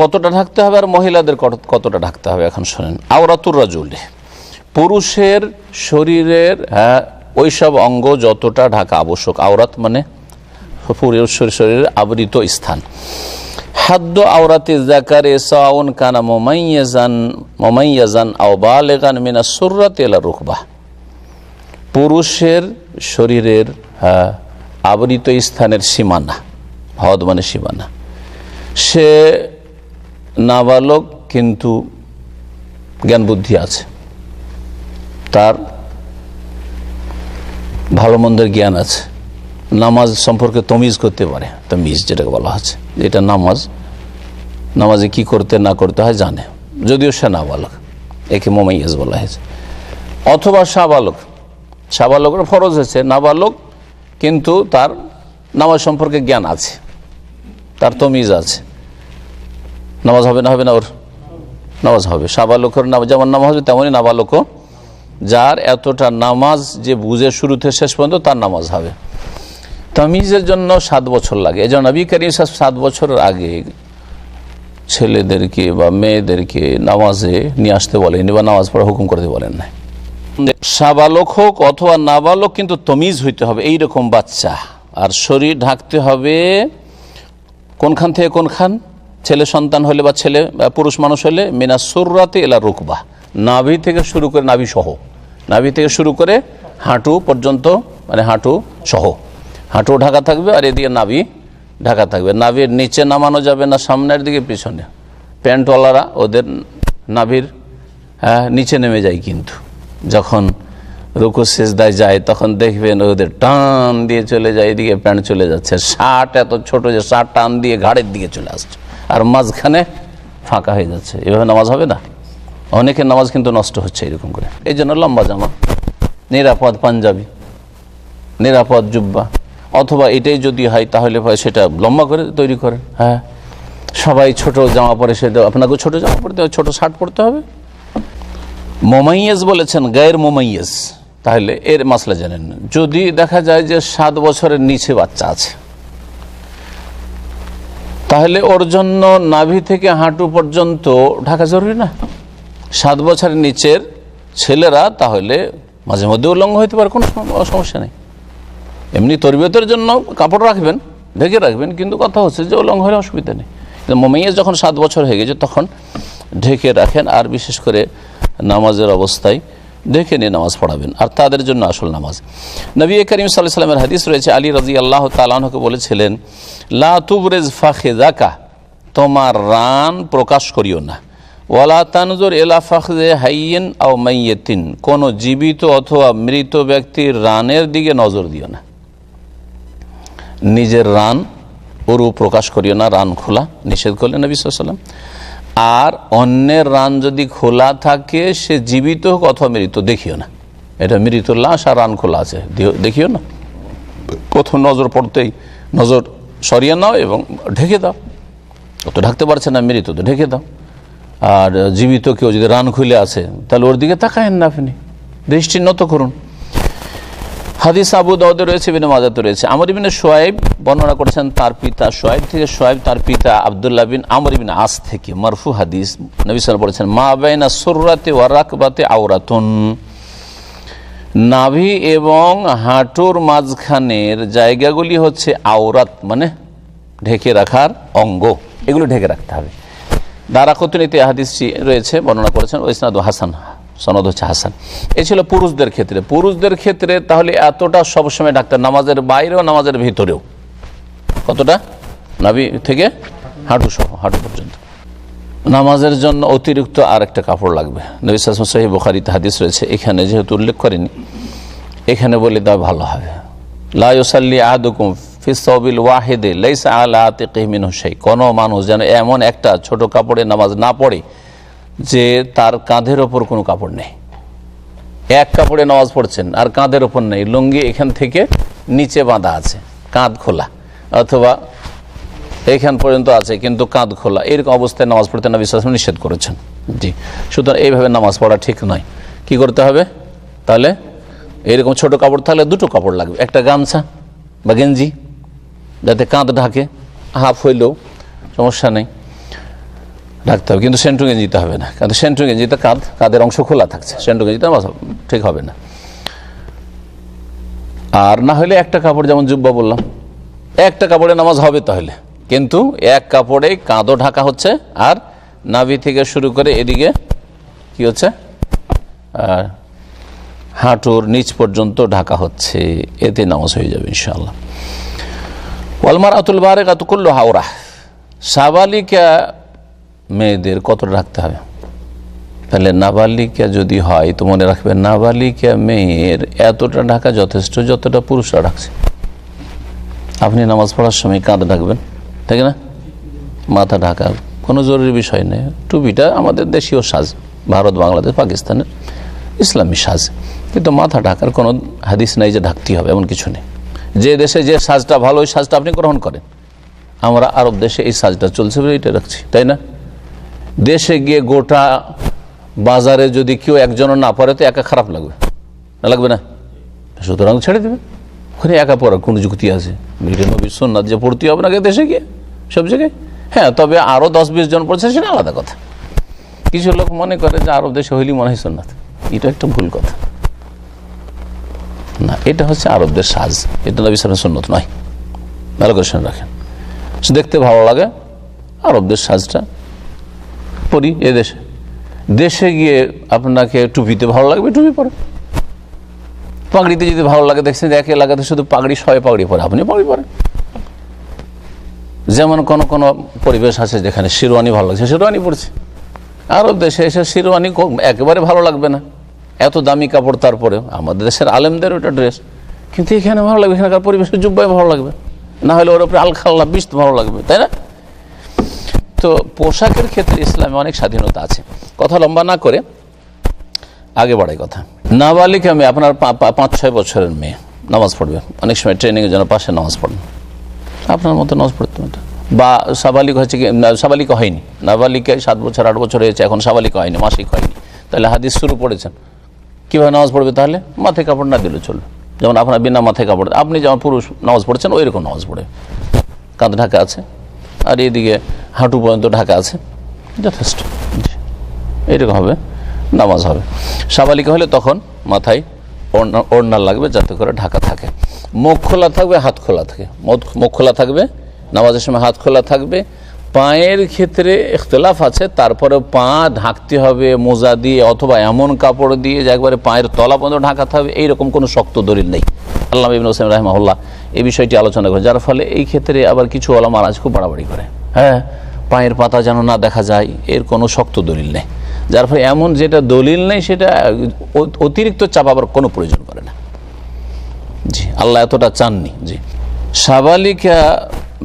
কতটা ঢাকতে হবে আর মহিলাদের কতটা ঢাকতে হবে এখন শোনেন। আওরাতুর রাজুলে। পুরুষের শরীরের হ্যাঁ ওইসব অঙ্গ যতটা ঢাকা আবশ্যক আওরাত মানে পুরুষের শরীরের আবৃত স্থান। হাদ্য আওরাতে জাকারে সাউন কানা মোমাইয়াজান মোমাইয়াজান আও বালেগান মিনা সুররাত এলা রুখবা পুরুষের শরীরের হ্যাঁ, আবৃত স্থানের সীমানা হদ মানে সীমানা। সে নাবালক কিন্তু জ্ঞান বুদ্ধি আছে। তার ভালো মন্দের জ্ঞান আছে। নামাজ সম্পর্কে তমিজ করতে পারে, তমিজ যেটাকে বলা হচ্ছে। এটা নামাজ, নামাজে কি করতে না করতে হয় জানে। যদিও সে নাবালক, একে মোমাইয়াজ বলা হয়েছে। অথবা সাবালক, সাবালকের ফরজ হয়েছে। নাবালক কিন্তু তার নামাজ সম্পর্কে জ্ঞান আছে, তার তমিজ আছে। নামাজ হবে না হবে না ওর নামাজ হবে। সাবালকের নামাজ যেমন নামাজ হবে তেমনই নাবালকও। যার এতটা নামাজ যে বুঝে শুরুতে শেষ পর্যন্ত তার নামাজ হবে। তামিজের জন্য সাত বছর লাগে। এই জন্য নবী করিম সাহেব সাত বছরের আগে ছেলেদেরকে বা মেয়েদেরকে নামাজে নিয়ে আসতে বলেন বা নামাজ পড়া হুকুম করতে বলেন না সাবালক হোক অথবা নাবালক কিন্তু তমিজ হইতে হবে। এই রকম বাচ্চা। আর শরীর ঢাকতে হবে কোনখান থেকে কোনখান? ছেলে সন্তান হলে বা ছেলে পুরুষ মানুষ হলে মিনা সুররাতে এলা রুকবা। নাভি থেকে শুরু করে নাভি সহ। নাভি থেকে শুরু করে হাঁটু পর্যন্ত মানে হাঁটু সহ। হাঁটু ঢাকা থাকবে আর এদিকে নাভি ঢাকা থাকবে। নাভির নিচে নামানো যাবে না সামনের দিকে পিছনে। প্যান্টওয়ালারা ওদের নাভির হ্যাঁ, নিচে নেমে যায় কিন্তু। যখন রুকু সেজদায় যায় তখন দেখবেন ওদের টান দিয়ে চলে যায় এদিকে প্যান্ট চলে যাচ্ছে। শার্ট এত ছোট যে শার্ট টান দিয়ে ঘাড়ের দিকে চলে আসছে। আর মাঝখানে ফাঁকা হয়ে যাচ্ছে। এভাবে নামাজ হবে না? অনেকের নামাজ কিন্তু নষ্ট হচ্ছে এরকম করে। এই জন্য লম্বা জামা, নিরাপদ পাঞ্জাবি, নিরাপদ জুব্বা, অথবা এটাই যদি হয় তাহলে সেটা লম্বা করে তৈরি করেন। হ্যাঁ সবাই ছোট জামা পরে সেটা আপনাকেও ছোট জামা পরতে হবে, ছোট শার্ট পরতে হবে। মোমাইয়াজ বলেছেন গায়ের মোমাইয়াজ। তাহলে এর মাসলা জানেন যদি দেখা যায় যে সাত বছরের নিচে বাচ্চা আছে তাহলে ওর জন্য নাভি থেকে হাঁটু পর্যন্ত ঢাকা জরুরি না? সাত বছরের নিচের ছেলেরা তাহলে মাঝে মধ্যে উল্লঙ্ঘ হইতে পারে, কোনো সমস্যা নেই। এমনি তরবিয়তের জন্য কাপড় রাখবেন, ঢেকে রাখবেন, কিন্তু কথা হচ্ছে যে উল্লঙ্ঘ হলে অসুবিধা নেই। কিন্তু মোমাইয়া যখন সাত বছর হয়ে গেছে, তখন ঢেকে রাখেন, আর বিশেষ করে নামাজের অবস্থায় ঢেকে নিয়ে নামাজ পড়াবেন, আর তাদের জন্য আসল নামাজ। নবী করিম সাল্লাহ সাল্লামের হাদিস রয়েছে, আলী রাজি আল্লাহ তালাহকে বলেছিলেন, লা তুবরেজ ফাখেদাকা তোমার রান প্রকাশ করিও না। ওয়ালা তানজুর এলা ফাখজে হাইয়েন আও মাইয়েতিন কোনো জীবিত অথবা মৃত ব্যক্তির রানের দিকে নজর দিও না। নিজের রান উরু প্রকাশ করিও না, রান খোলা নিষেধ করলেন নবী সাল্লাম। আর অন্যের রান যদি খোলা থাকে, সে জীবিত হোক অথবা মৃত, দেখিও না। এটা মৃত লাশ আর রান খোলা আছে দেখিও না। প্রথম নজর পড়তেই নজর সরিয়ে নাও এবং ঢেকে দাও। তো ঢাকতে পারছে না মৃত, তো ঢেকে দাও। আর জীবিত কেউ যদি রান খুলে আছে তাহলে ওর দিকে তাকায়েন না আপনি। দৃষ্টি নত করুন। হাদিস আবু দাউদে রয়েছে বিন মাজাতে রয়েছে। আমর ইবিন সোয়াইব বর্ণনা করেছেন তার পিতা সোয়াইব থেকে সোয়াইব তার পিতা আবদুল্লাহ বিন আমর ইবিন আস থেকে মারফু হাদিস নবী সাল বলেছেন, মা বাইনা সুররাতে ওয়ারাকবাতে আওরাতুন। নাভি এবং হাঁটুর মাঝখানের জায়গাগুলি হচ্ছে আওরাত মানে ঢেকে রাখার অঙ্গ। এগুলো ঢেকে রাখতে হবে। দারা কতনীতি হাদিসটি রয়েছে, বর্ণনা করেছেন ওইসনাদ হাসান সনদ হচ্ছে হাসান। এ ছিল পুরুষদের ক্ষেত্রে। পুরুষদের ক্ষেত্রে তাহলে এতটা সবসময় ডাক্তার নামাজের বাইরেও, নামাজের ভিতরেও? কতটা? নাভি থেকে হাঁটু সহ হাঁটু পর্যন্ত। নামাজের জন্য অতিরিক্ত আর একটা কাপড় লাগবে। নবী সাসম সাহেব বুখারিতে হাদিস রয়েছে, এখানে যেহেতু উল্লেখ করেনি, এখানে বলে দেওয়া ভালো হবে। লাইসাল্লি আহাদুকুম ফিসবিল ওয়াহেদে, লাইসা আলা আতিকিমিন হুসাই কোনো মানুষ যেন এমন একটা ছোট কাপড়ে নামাজ না পড়ে যে তার কাঁধের ওপর কোনো কাপড় নেই। এক কাপড়ে নামাজ পড়ছেন, আর কাঁধের ওপর নেই। লুঙ্গি এখান থেকে নিচে বাঁধা আছে, কাঁধ খোলা। অথবা এখান পর্যন্ত আছে, কিন্তু কাঁধ খোলা। এরকম অবস্থায় নামাজ পড়তে না বিশ্বাস নিষেধ করেছেন। জি। সুতরাং এইভাবে নামাজ পড়া ঠিক নয়। কি করতে হবে? তাহলে এরকম ছোট কাপড় থাকলে দুটো কাপড় লাগবে। একটা গামছা বা গেঞ্জি, যাতে কাঁধ ঢাকে। হাফ হইলেও সমস্যা নেই। ঢাকতে হবে। কিন্তু সেন্টু গেঞ্জিতে হবে না। কিন্তু সেন্টু গেঞ্জিতে কাঁধ, কাঁধের অংশ খোলা থাকছে। সেন্টু গেঞ্জিতে নামাজ ঠিক হবে না। আর না হলে একটা কাপড়, যেমন জুব্বা বললাম, একটা কাপড়ে নামাজ হবে তাহলে। কিন্তু এক কাপড়ে কাঁধও ঢাকা হচ্ছে, আর নাভি থেকে শুরু করে এদিকে কি হচ্ছে? হাঁটুর নিচ পর্যন্ত ঢাকা হচ্ছে। এতে নামাজ হয়ে যাবে, ইনশাআল্লাহ। ওয়ালমার আতুল বারেক আতুকুল্ল হাওড়া সাবালিকা মেয়েদের কতটা রাখতে হবে? তাহলে নাবালিকা যদি হয়, তো মনে রাখবেন নাবালিকা মেয়ের এতটা ঢাকা যথেষ্ট যতটা পুরুষরা রাখছে আপনি নামাজ পড়ার সময় কাঁধ ঢাকবেন, তাই না? মাথা ঢাকা, কোনো জরুরি বিষয় নেই। টুপিটা আমাদের দেশীয় সাজ, ভারত, বাংলাদেশ, পাকিস্তানের ইসলামী সাজ। কিন্তু মাথা ঢাকার কোনো হাদিস নাই যে ঢাকতেই হবে, এমন কিছু নেই। যে দেশে যে সাজটা ভালো, ওই সাজটা আপনি গ্রহণ করেন। আমরা আরব দেশে এই সাজটা চলছে বলে এটা রাখছি, তাই না? দেশে গিয়ে গোটা বাজারে যদি কেউ একজনও না পড়ে, তো একা খারাপ লাগবে। না লাগবে না? সুতরাং ছেড়ে দেবে। ওখানে একা পড়ার কোনো যুক্তি আছে? ভিড়ে নবী সোননাথ যে পড়তে হবে না দেশে গিয়ে? সব জায়গায়? হ্যাঁ তবে আরও দশ বিশ জন পড়ছে সেটা আলাদা কথা। কিছু লোক মনে করে যে আরব দেশে হইলি মনে হয় সোননাথ এটা একটা ভুল কথা। না, এটা হচ্ছে আরবদের সাজ। এটা নবী সালাম সুন্নত নয়। ভালো করে রাখেন। দেখতে ভালো লাগে আরবদের সাজটা। পরি এ দেশে। গিয়ে আপনাকে টুপিতে ভালো লাগবে, টুপি পরে। পাগড়িতে যদি ভালো লাগে, দেখছেন এক এলাকাতে শুধু পাগড়ি সবাই পাগড়ি পরে, আপনি পাগড়ি পরেন। যেমন কোন কোন পরিবেশ আছে যেখানে শিরোয়ানি ভালো লাগছে, শিরওয়ানি পড়ছে। আরব দেশে এসে শিরোয়ানি একেবারে ভালো লাগবে না। এত দামি কাপড় তারপরে আমাদের দেশের আলেমদের ওটা ড্রেস কিন্তু এখানে ভালো লাগবে, এখানকার পরিবেশের জুব্বাই ভালো লাগবে। না হলে ওর উপরে আলখাল্লা বিষ ভালো লাগবে, তাই না? তো পোশাকের ক্ষেত্রে ইসলামে অনেক স্বাধীনতা আছে। কথা লম্বা না করে আগে বাড়াই কথা। নাবালিকা মেয়ে, আপনার পাঁচ, ছয় বছরের মেয়ে, নামাজ পড়বে। অনেক সময় ট্রেনিংয়ের জন্য পাশে নামাজ পড়েন। আপনার মতো নামাজ পড়তে হবে বা সাবালিক হচ্ছে কি সাবালিকা হয়নি। নাবালিকায় সাত বছর, আট বছর হয়েছে, এখন সাবালিকা হয়নি, মাসিক হয়নি। তাহলে হাদিস শুরু পড়েছেন কীভাবে নামাজ পড়বে তাহলে? মাথায় কাপড় না দিলে চলবে। যেমন আপনার বিনা মাথায় কাপড়, আপনি যেমন পুরুষ নামাজ পড়ছেন, ওই রকম নামাজ পড়ে। কাঁধ ঢাকা আছে। আর এদিকে হাঁটু পর্যন্ত ঢাকা আছে। যথেষ্ট। জি। এইরকম হবে। নামাজ হবে। সাবালিকা হলে তখন মাথায় ওড়না লাগবে যাতে করে ঢাকা থাকে। মুখ খোলা থাকবে, হাত খোলা থাকে। মুখ- খোলা থাকবে, নামাজের সময় হাত খোলা থাকবে। পায়ের ক্ষেত্রে ইখতলাফ আছে তারপরে পা ঢাকতে হবে, মোজা দিয়ে অথবা এমন কাপড় দিয়ে যে একবারে পায়ের তলা পর্যন্ত ঢাকাতে হবে এইরকম কোনো শক্ত দলিল নেই। আল্লাহ ইবিন হোসেন রাহমাহুল্লাহ এই বিষয়টি আলোচনা করে, যার ফলে এই ক্ষেত্রে আবার কিছু ওলামার আজ খুব বাড়াবাড়ি করে। হ্যাঁ পায়ের পাতা যেন না দেখা যায়, এর কোনো শক্ত দলিল নেই। যার ফলে এমন যেটা দলিল নেই, সেটা অতিরিক্ত চাপাবার কোনো প্রয়োজন করে না। জি, আল্লাহ এতটা চাননি। জি। সাবালিকা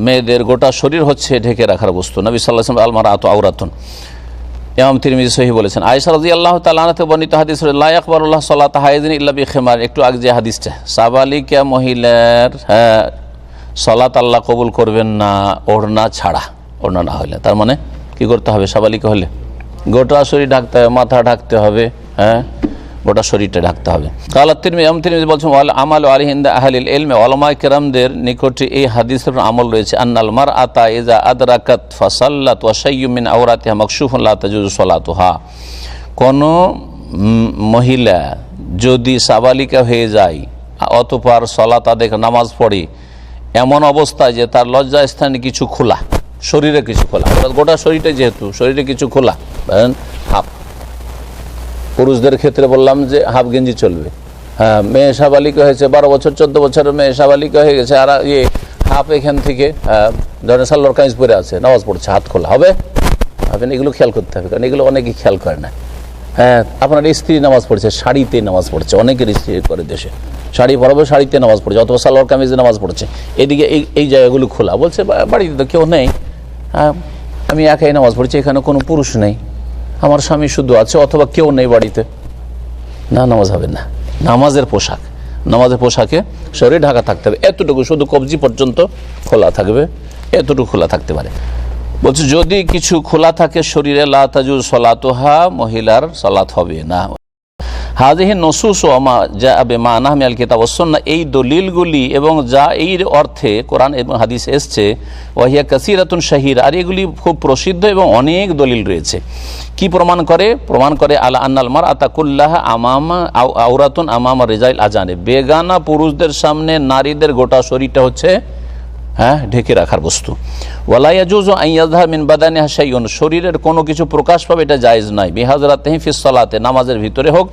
মেয়েদের গোটা শরীর হচ্ছে ঢেকে রাখার বস্তু। নবী সাল্লাহ আলমার আত আউরাতন ইমাম তিরমিজি সহি বলেছেন। আয়সা রাজি আল্লাহ তালাতে বর্ণিত হাদিস লাই আকবর আল্লাহ সাল্লাহ তাহাইদিন ইল্লা বি খেমার একটু আগে যে হাদিসটা, সাবালিকা মহিলার হ্যাঁ সলাত আল্লাহ কবুল করবেন না, ওড়না ছাড়া। ওড়না না হলে। তার মানে কি করতে হবে? সাবালিকা হলে। গোটা শরীর ঢাকতে হবে, মাথা ঢাকতে হবে হ্যাঁ? গোটা শরীরটা ঢাকতে হবে। বলছেন আমাল আলিহিন্দা আহলিল এলমে ওলামা কেরামদের নিকটে এই হাদিসের আমল রয়েছে। আন্নাল মার আতা ইজা আদরাকাত ফাসাল্লাত ওয়াসাইয়ুমিন আওরাতিহা মাকসুফুল্লাহ তাজুজু সলাতুহা। কোন মহিলা যদি সাবালিকা হয়ে যায়, অতপর সলাত আদেক নামাজ পড়ে, এমন অবস্থায় যে তার লজ্জা স্থানে কিছু খোলা, শরীরে কিছু খোলা গোটা শরীরটা যেহেতু, শরীরে কিছু খোলা পুরুষদের ক্ষেত্রে বললাম যে হাফ গেঞ্জি চলবে। হ্যাঁ মেয়ে সাবালিকা হয়েছে, বারো বছর, চোদ্দ বছরের মেয়ে সাবালিকা হয়ে গেছে, আর ইয়ে হাফ এখান থেকে ধরেন সাল্লোর কামিজ পরে আছে, নামাজ পড়ছে, হাত খোলা, হবে? আপনি এগুলো খেয়াল করতে হবে, কারণ এগুলো অনেকেই খেয়াল করে না। হ্যাঁ আপনার স্ত্রী নামাজ পড়ছে, শাড়িতে নামাজ পড়ছে, অনেকের স্ত্রী করে দেশে। শাড়ি পরাবে, শাড়িতে নামাজ পড়ছে, অথবা সালোয়ার কামিজে নামাজ পড়ছে। এদিকে এই এই জায়গাগুলো খোলা, বলছে বাড়িতে তো কেউ নেই। আমি একাই নামাজ পড়ছি, এখানে কোনো পুরুষ নেই। আমার স্বামী শুধু আছে, অথবা কেউ নেই বাড়িতে। না, নামাজ হবে না। নামাজের পোশাক। নামাজের পোশাকে শরীর ঢাকা থাকতে হবে। এতটুকু শুধু কবজি পর্যন্ত খোলা থাকবে। এতটুকু খোলা থাকতে পারে। বলছে, যদি কিছু খোলা থাকে শরীরে লাতাজু সলাতোহা, মহিলার সলাত হবে। না হাজিহি নসুস ও মা যা আবে মা নাহমি আল কিতাব সন্না এই দলিলগুলি এবং যা এই অর্থে কোরআন এবং হাদিস এসছে ওয়াহিয়া কাসিরাতুন শাহির, আর এগুলি খুব প্রসিদ্ধ এবং অনেক দলিল রয়েছে। কি প্রমাণ করে? প্রমাণ করে আলা আন্নাল মার আতাকুল্লাহ আমামা আউ- আউরাতুন আমামা রেজাইল আজানে। বেগানা পুরুষদের সামনে নারীদের গোটা শরীরটা হচ্ছে হ্যাঁ ঢেকে রাখার বস্তু। ওয়ালাইয়াজুজ আইয়াজহা মিন বাদানি হাসাইন শরীরের কোনো কিছু প্রকাশ পাবে এটা জায়েজ নয়। বিহাজরাত হিফিস সালাতে, নামাজের ভিতরে হোক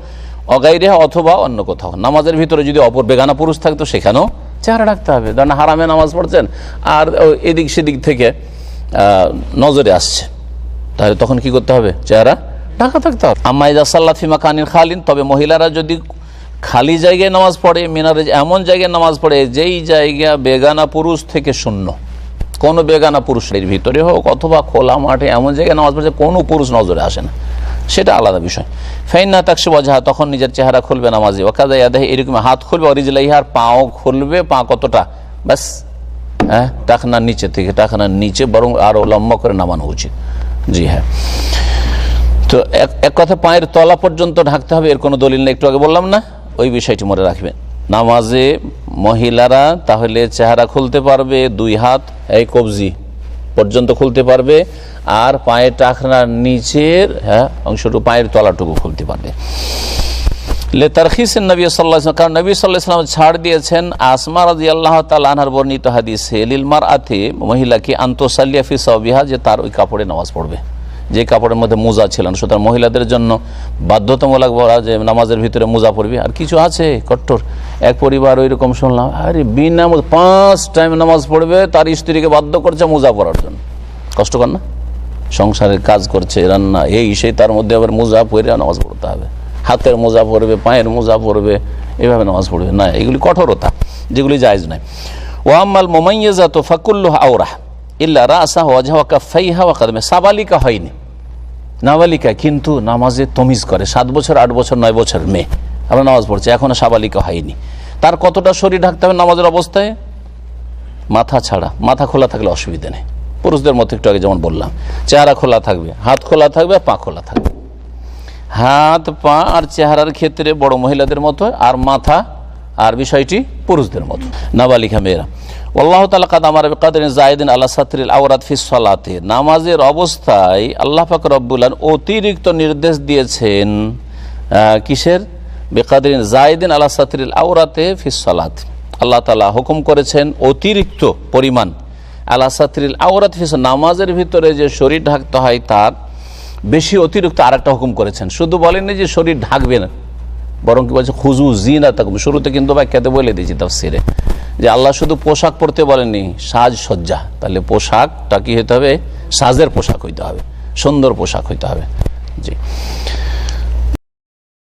অগাইরে অথবা অন্য কোথাও। নামাজের ভিতরে যদি অপর বেগানা পুরুষ থাকতো, সেখানেও চেহারা রাখতে হবে। ধরেন হারামে নামাজ পড়ছেন আর এদিক সেদিক থেকে নজরে আসছে। তাহলে তখন কি করতে হবে? চেহারা ঢাকা থাকতে হবে। আম্মাইদা সাল্লা ফিমা কানির খালিন, তবে মহিলারা যদি খালি জায়গায় নামাজ পড়ে, মিনারে এমন জায়গায় নামাজ পড়ে, যেই জায়গা বেগানা পুরুষ থেকে শূন্য। কোনো বেগানা পুরুষের ভিতরে হোক অথবা খোলা মাঠে এমন জায়গায় নামাজ পড়ছে কোনো পুরুষ নজরে আসে না। সেটা আলাদা বিষয়। ফাইন তাকসে বজাহা তখন নিজের চেহারা খুলবে নামাজে। ওকাদা ইয়াদাহে এরকম হাত খুলবে অরিজলাইহার পাও খুলবে, পা কতটা? ব্যাস। হ্যাঁ টাকনার নিচে থেকে টাকনার নিচে বরং আরও লম্বা করে নামানো উচিত। জি হ্যাঁ। তো এক এক কথা, পায়ের তলা পর্যন্ত ঢাকতে হবে, এর কোনো দলিল নেই, একটু আগে বললাম না? ওই বিষয়টি মনে রাখবেন। নামাজে মহিলারা তাহলে চেহারা খুলতে পারবে, দুই হাত, এই কবজি। পর্যন্ত খুলতে পারবে। আর পায়ের টাকনার নিচের হ্যাঁ অংশটুকু, পায়ের তলাটুকু খুলতে পারবে। লে তারখিসেন নবী সাল্লাহ কারণ নবী সাল্লাহ ছাড় দিয়েছেন আসমা রাজি আল্লাহ তালাহার বর্ণিত হাদিসে লিলমার আতে মহিলাকে আন্তঃসালিয়া ফি সবিহা যে তার ওই কাপড়ে নামাজ পড়বে। যে কাপড়ের মধ্যে মোজা ছিল না সুতরাং মহিলাদের জন্য বাধ্যতামূলক বলা যে নামাজের ভিতরে মোজা পড়বে আর কিছু আছে? কট্টর। এক পরিবার ওই রকম শুনলাম, আরে বিনা পাঁচ টাইম নামাজ পড়বে, তার স্ত্রীকে বাধ্য করছে মোজা পড়ার জন্য। কষ্টকর না। সংসারের কাজ করছে, রান্না, এই, সেই, তার মধ্যে আবার মোজা পরে নামাজ পড়তে হবে। হাতের মোজা পড়বে পায়ের মোজা পড়বে এভাবে নামাজ পড়বে। না, এগুলি কঠোরতা, যেগুলি জায়জ নয়। ওয়াম্মাল মোমাইয়াজা তো ফাকুল্লুহ আওরাহ। ইল্লা রাসা ওয়াজহা ফাইহা ওয়া কাদমে। সাবালিকা হয়নি। নাবালিকা কিন্তু নামাজে তমিজ করে। সাত বছর, আট বছর, নয় বছর মেয়ে। আমরা নামাজ পড়ছি, এখনও সাবালিকা হয়নি। তার কতটা শরীর ঢাকতে হবে নামাজের অবস্থায়? মাথা ছাড়া। মাথা খোলা থাকলে অসুবিধা নেই। পুরুষদের মতো একটু আগে যেমন বললাম, চেহারা খোলা থাকবে, হাত খোলা থাকবে, পা খোলা থাকবে। হাত, পা আর চেহারার ক্ষেত্রে বড় মহিলাদের মতো আর মাথা আর বিষয়টি পুরুষদের মতো। নাবালিকা মেয়েরা, আল্লাহ তালা কাদ আমার কাদের জায়দিন আল্লাহ সাতরিল আওরাত ফিস সালাতে, নামাজের অবস্থায় আল্লাহ পাক রব্বুল্লাহ অতিরিক্ত নির্দেশ দিয়েছেন কিসের? বেকাদিন জায়দিন আল্লাহ সাতরিল আওরাতে ফিস সালাত। আল্লাহ তালা হুকুম করেছেন অতিরিক্ত পরিমাণ আল্লাহ সাতরিল আওরাত ফিস নামাজের ভিতরে যে শরীর ঢাকতে হয় তার বেশি অতিরিক্ত আর একটা হুকুম করেছেন। শুধু বলেননি যে শরীর ঢাকবে না। বরং কি বলছে খুজু জিনা তাকুম শুরুতে কিন্তু ব্যাখ্যাতে বলে দিয়েছি তাফসিরে, যে আল্লাহ শুধু পোশাক পরতে বলেনি সাজসজ্জা। তাহলে পোশাকটা কি হতে হবে? সাজের পোশাক হইতে হবে, সুন্দর পোশাক হইতে হবে। জি।